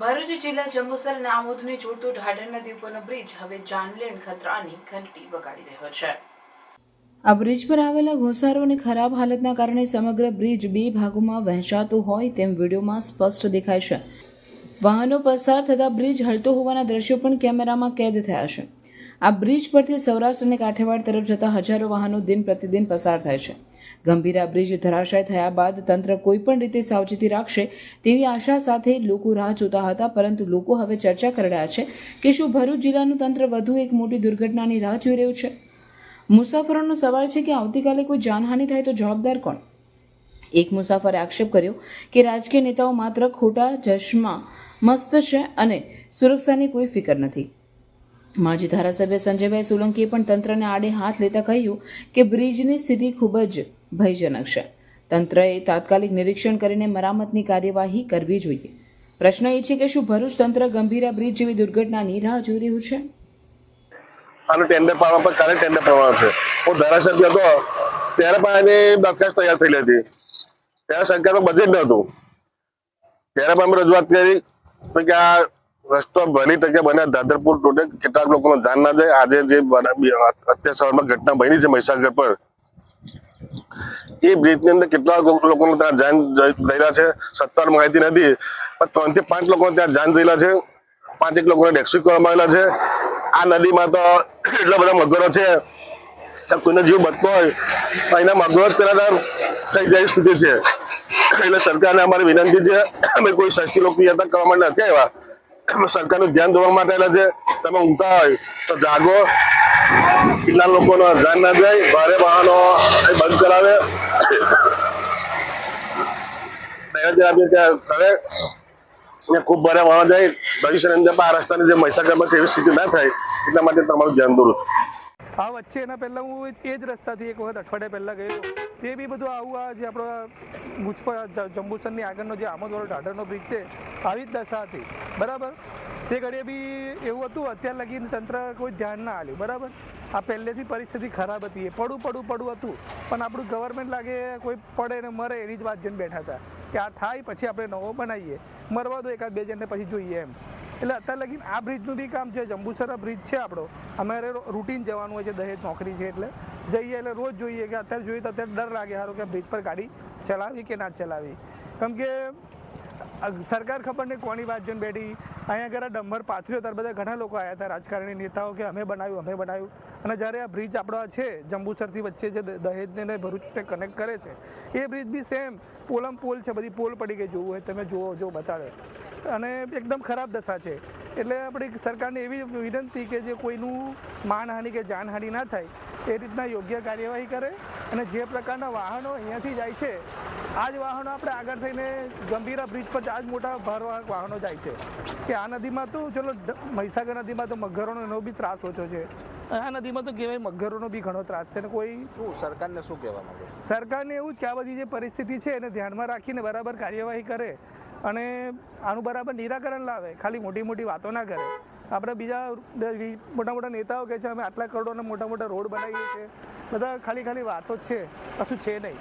ભરૂચ જિલ્લા જંબુસર અને આમોદને જોડતો ઢાઢર નદી ઉપરનો બ્રિજ હવે જાનલેણ ખતરાની ઘંટડી વગાડી રહ્યો છે. આ બ્રિજ પર આવેલા ઘોસારો અને ખરાબ હાલતના કારણે સમગ્ર બ્રિજ બે ભાગોમાં વહેંચાતો હોય તેમ વિડીયોમાં સ્પષ્ટ દેખાય છે. વાહનો પસાર થતા બ્રિજ હલતો હોવાના દ્રશ્યો પણ કેમેરામાં કેદ થયા છે. આ બ્રિજ પરથી સૌરાષ્ટ્ર અને કાઠિયાવાડ તરફ જતા હજારો વાહનો દિન પ્રતિદિન પસાર થાય છે. ગંભીર બ્રિજ ધરાશય થયા બાદ તંત્ર કોઈપણ રીતે સાવચેતી રાખશે તેવી આશા સાથે લોકો રાહ જોતા હતા, પરંતુ લોકો હવે ચર્ચા કરી રહ્યા છે કે શું ભરૂચ જિલ્લાનું તંત્ર વધુ એક મોટી દુર્ઘટનાની રાહ જોઈ રહ્યું છે? મુસાફરોનો સવાલ છે કે આવતીકાલે કોઈ જાનહાનિ થાય તો જવાબદાર કોણ? એક મુસાફરે આક્ષેપ કર્યો કે રાજકીય નેતાઓ માત્ર ખોટા જશમાં મસ્ત છે અને સુરક્ષાની કોઈ ફિકર નથી. માજી ધારાસભ્ય સંજયભાઈ સોલંકીએ પણ તંત્રને આડે હાથ લેતા કહ્યું કે બ્રિજની સ્થિતિ ખૂબ જ ભયજનક છે. તંત્રએ તાત્કાલિક નિરીક્ષણ કરીને મરામતની કાર્યવાહી કરવી જોઈએ. પ્રશ્ન એ છે કે શું ભરૂચ તંત્ર ગંભીરા બ્રિજ જેવી દુર્ઘટનાની રાહ જોઈ રહ્યું છે? આનું ટેન્ડર પાડવા પર કાલે ટેન્ડર પાડવાનું છે. હું ધારાસભ્ય હતો, ત્યારે પણ એની દરખાસ્ત તૈયાર થયેલી હતી. ત્યારે સરકારનું બજેટ નહોતું. ત્યારે પણ અમે રજૂઆત કરી કે આ રસ્તો ભલી ટકે બને, દાદરપુર ટોટે કેટલાક લોકોનો જાન ના જાય. આજે જે અત્યાર સવારમાં ઘટના બની છે મહીસાગર પર. એ બ્રિજની અંદર કેટલા લોકોનો ત્યાં જાન જઈ- છે, સત્તર માહિતી નથી, પણ ત્રણથી પાંચ લોકો ત્યાં જાન ગયેલા છે. પાંચેક લોકોને રેસ્ક્યુ કરવામાં આવેલા છે. આ નદીમાં તો એટલા બધા મગરો છે કોઈનો જીવ બચતો હોય એના મગરો જ પેલા થઈ જાય સ્થિતિ છે. એટલે સરકારને અમારી વિનંતી છે, અમે કોઈ સસ્તી લોકપ્રિયતા કરવા માટે નથી આવ્યા. સરકારનું ધ્યાન દોરવા માટે છે. તમે ઊંઘતા હોય તો જાગો કેટલા લોકોનો ધ્યાન ના જાય, ભારે વાહનો બંધ કરાવે. ખૂબ ભારે વાહનો જાય. ભવિષ્યની અંદર આ રસ્તાની જે મહિસાગરમાં એવી સ્થિતિ ના થાય, એટલા માટે તમારું ધ્યાન દોરું આ વચ્ચે એના પહેલાં હું એ જ રસ્તાથી એક વખત અઠવાડિયા પહેલાં ગયો. તે બી બધું આવું આ જે આપણો જ- જંબુસરની આગળનો જે આમોદવાળો ઢાઢરનો બ્રિજ છે, આવી જ દશા હતી. બરાબર? તે ઘડીએ બી એવું હતું, અત્યાર લગીને તંત્ર કોઈ ધ્યાન ના આલ્યું બરાબર? આ પહેલેથી પરિસ્થિતિ ખરાબ હતી, એ પડું પડું પડું હતું, પણ આપણું ગવર્મેન્ટ લાગે કોઈ પડે ને મરે એની જ વાત જઈને બેઠા હતા, કે આ થાય પછી આપણે નવો બનાવીએ, મરવા દો એકાદ બે જણને પછી જોઈએ એમ. એટલે અત્યારે લગીને આ બ્રિજનું બી કામ છે, જંબુસરા બ્રિજ છે આપણો, અમારે રૂટીન જવાનું હોય છે, દહેજ નોકરી છે એટલે. જઈએ એટલે રોજ જોઈએ કે અત્યારે જોઈએ તો અત્યારે ડર લાગે સારું કે બ્રિજ પર ગાડી ચલાવી કે ના ચલાવી. કેમ કે સરકાર ખબર નહીં કોની વાત જોઈને બેઠી. અહીંયા આગળ આ ડમ્બર પાથર્યો, ત્યારે બધા ઘણા લોકો આવ્યા હતા રાજકારણી નેતાઓ કે અમે બનાવ્યું અમે બનાવ્યું. અને જ્યારે આ બ્રિજ આપણો છે, જંબુસરથી વચ્ચે જે દહેજને ભરૂચને કનેક્ટ કરે છે, એ બ્રિજ બી સેમ પોલમ પોલ છે, બધી પોલ પડી ગઈ, જોવું હોય તમે જુઓ, જો બતાડે. અને એકદમ ખરાબ દશા છે. એટલે આપણી સરકારને એવી વિનંતી કે જે કોઈનું માનહાનિ કે જાનહાનિ ના થાય, એ રીતના યોગ્ય કાર્યવાહી કરે. અને જે પ્રકારના વાહનો અહીંયાથી જાય છે આ જ વાહનો આપણે આગળ થઈને ગંભીરા બ્રિજ પર આ જ મોટા ભારવાહક વાહનો જાય છે. કે આ નદીમાં તો ચલો મહીસાગર નદીમાં તો મગરોનો એનો બી ત્રાસ ઓછો છે. આ નદીમાં તો કહેવાય મગરોનો બી ઘણો ત્રાસ છે ને કોઈ શું સરકારને શું કહેવા માંગે સરકારને એવું જ કે આ બધી જે પરિસ્થિતિ છે એને ધ્યાનમાં રાખીને બરાબર કાર્યવાહી કરે અને આનું બરાબર નિરાકરણ લાવે ખાલી મોટી મોટી વાતો ના કરે. આપણે બીજા મોટા મોટા નેતાઓ કહે છે અમે આટલા કરોડોના મોટા મોટા રોડ બનાવીએ છીએ. બધા ખાલી ખાલી વાતો જ છે કશું છે નહીં.